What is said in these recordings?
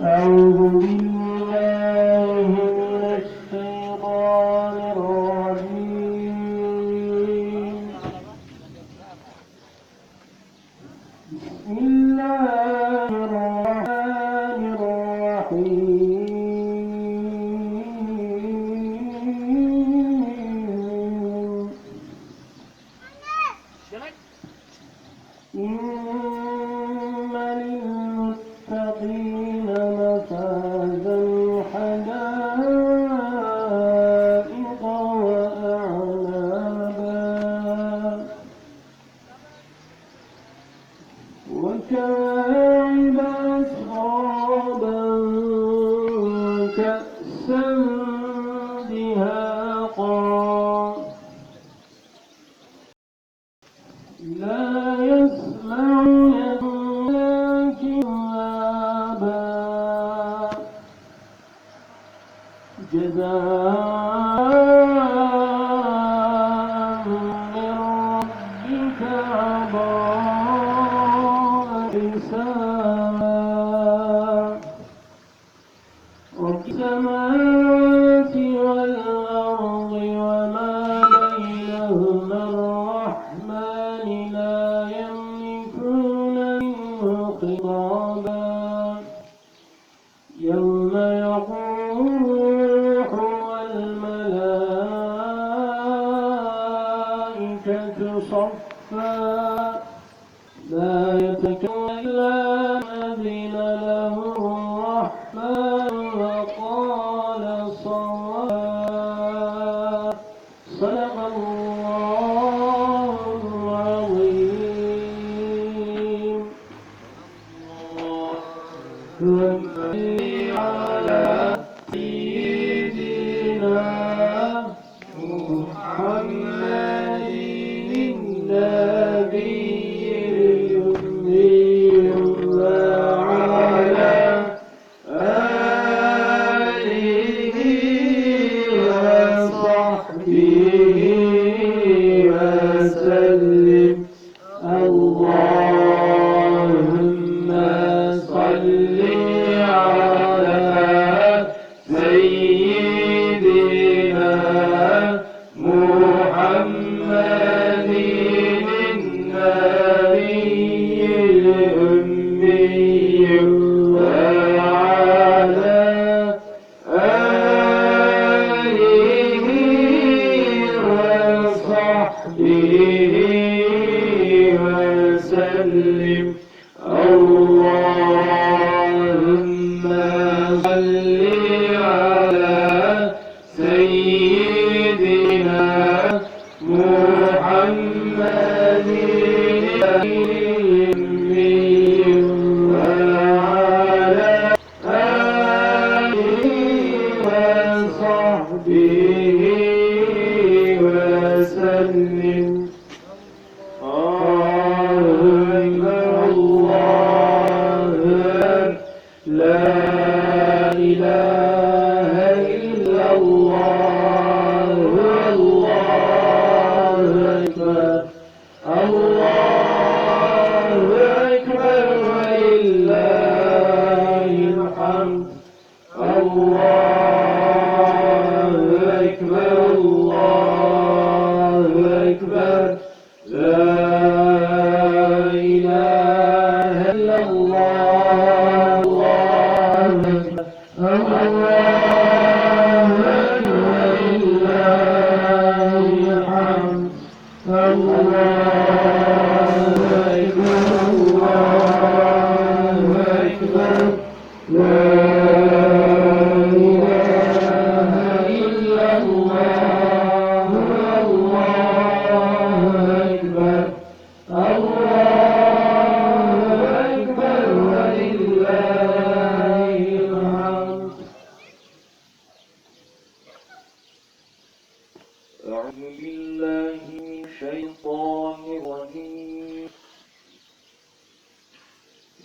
É Ao ouvir وكعب أسرابا كأسا دهاقا. لا يسمعون كذابا. جزاء صفا لا يتكلم إلا الذين له الرحمن وقال صواب صدق الله العظيم. الله على سيدنا محمد Yeah. الله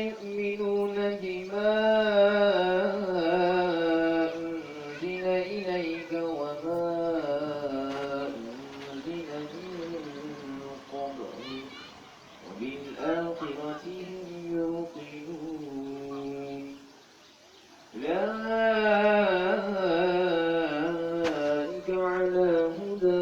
يؤمنون بما أنزل إليك وما أنزل من قبلك وبالآخرة هم يوقنون. أولئك على هدى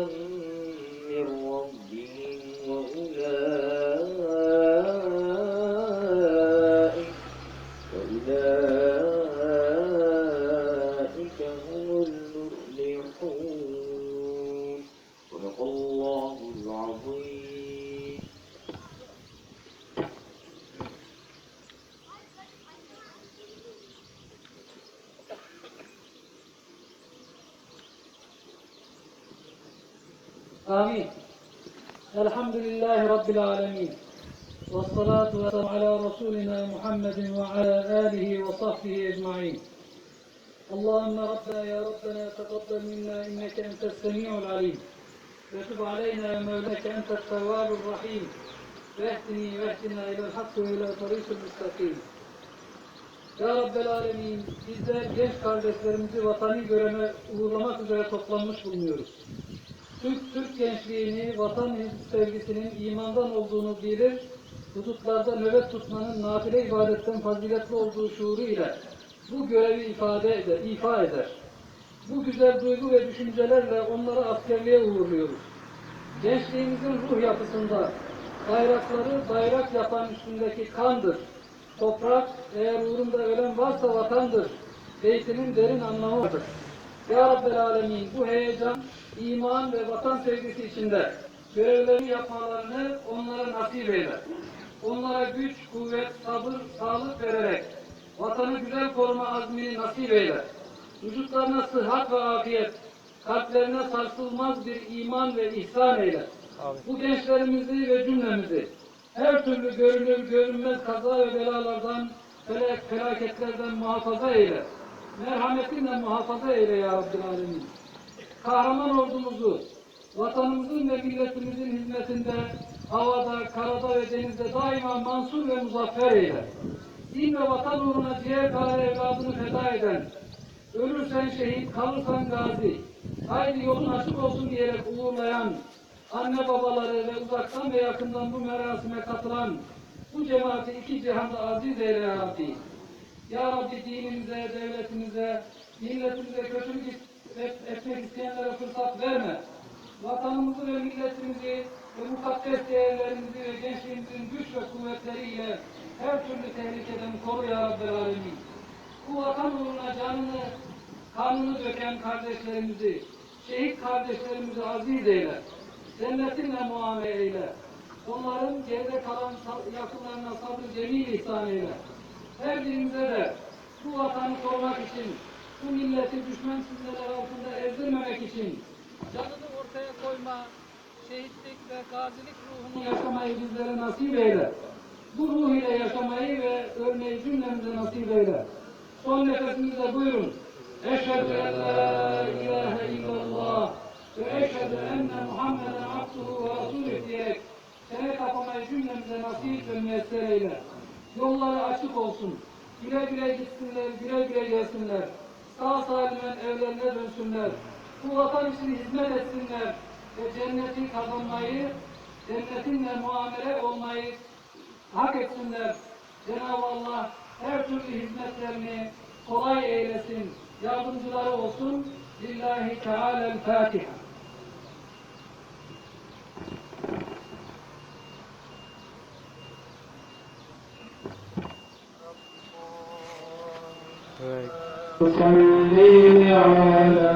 آمين الحمد لله رب العالمين والصلاة والسلام على رسولنا محمد وعلى آله وصحبه أجمعين اللهم ربنا يا ربنا تقبل منا إنك أنت السميع العليم وتب علينا يا مولاك أنت التواب الرحيم واهدني واهدنا إلى الحق وإلى طريق المستقيم Ya Rabbel Alemin, bizler genç kardeşlerimizi vatani göreve uğurlamak üzere toplanmış bulunuyoruz. Türk, Türk gençliğini, vatan sevgisinin imandan olduğunu bilir, hudutlarda nöbet tutmanın nafile ibadetten faziletli olduğu şuuru ile bu görevi ifade eder, ifa eder. Bu güzel duygu ve düşüncelerle onları askerliğe uğurluyoruz. Gençliğimizin ruh yapısında bayrakları bayrak yapan üstündeki kandır. Toprak eğer uğrunda ölen varsa vatandır. Beytinin derin anlamı vardır. Ya Rabbel Alemin bu heyecan, iman ve vatan sevgisi içinde görevlerini yapmalarını onlara nasip eyle. Onlara güç, kuvvet, sabır, sağlık vererek vatanı güzel koruma azmini nasip eyle. Vücutlarına sıhhat ve afiyet, kalplerine sarsılmaz bir iman ve ihsan eyle. Bu gençlerimizi ve cümlemizi her türlü görünür görünmez kaza ve belalardan, felak, felaketlerden muhafaza eyle. Merhametinle muhafaza eyle ya Rabbil Alemin. Kahraman ordumuzu, vatanımızın ve milletimizin hizmetinde havada, karada ve denizde daima mansur ve muzaffer eyle. Din ve vatan uğruna ciğer kadar evladını feda eden, ölürsen şehit, kalırsan gazi, haydi yolun açık olsun diyerek uğurlayan, anne babaları ve uzaktan ve yakından bu merasime katılan bu cemaati iki cihanda aziz eyle ya Rabbi. Ya Rabbi dinimize, devletimize, milletimize kötülük etmek isteyenlere fırsat verme. Vatanımızı ve milletimizi ve mukaddes değerlerimizi ve gençliğimizin güç ve kuvvetleriyle her türlü tehlikeden koru ya Rabbel Alemin. Bu vatan uğruna canını, kanını döken kardeşlerimizi, şehit kardeşlerimizi aziz eyle. Cennetinle muamele eyle. Onların geride kalan yakınlarına sabır cemil ihsan eyle. Her birimize de bu vatanı korumak için, bu milleti düşman sizler altında ezdirmemek için canını ortaya koyma, şehitlik ve gazilik ruhunu yaşamayı bizlere nasip eyle. Bu ruh ile yaşamayı ve ölmeyi cümlemize nasip eyle. Son nefesimizde buyurun. Eşhedü en la ilahe illallah ve eşhedü enne Muhammeden abduhu ve rasulü diyerek sene kapamayı cümlemize nasip ve müyesser eyle. Yolları açık olsun. Güle güle gitsinler, güle güle gelsinler. Sağ salimen evlerine dönsünler. Bu vatan için hizmet etsinler ve cenneti kazanmayı, cennetinle muamele olmayı hak etsinler. Cenab-ı Allah her türlü hizmetlerini kolay eylesin, yardımcıları olsun. Lillahi Teala'l-Fatiha. صلي على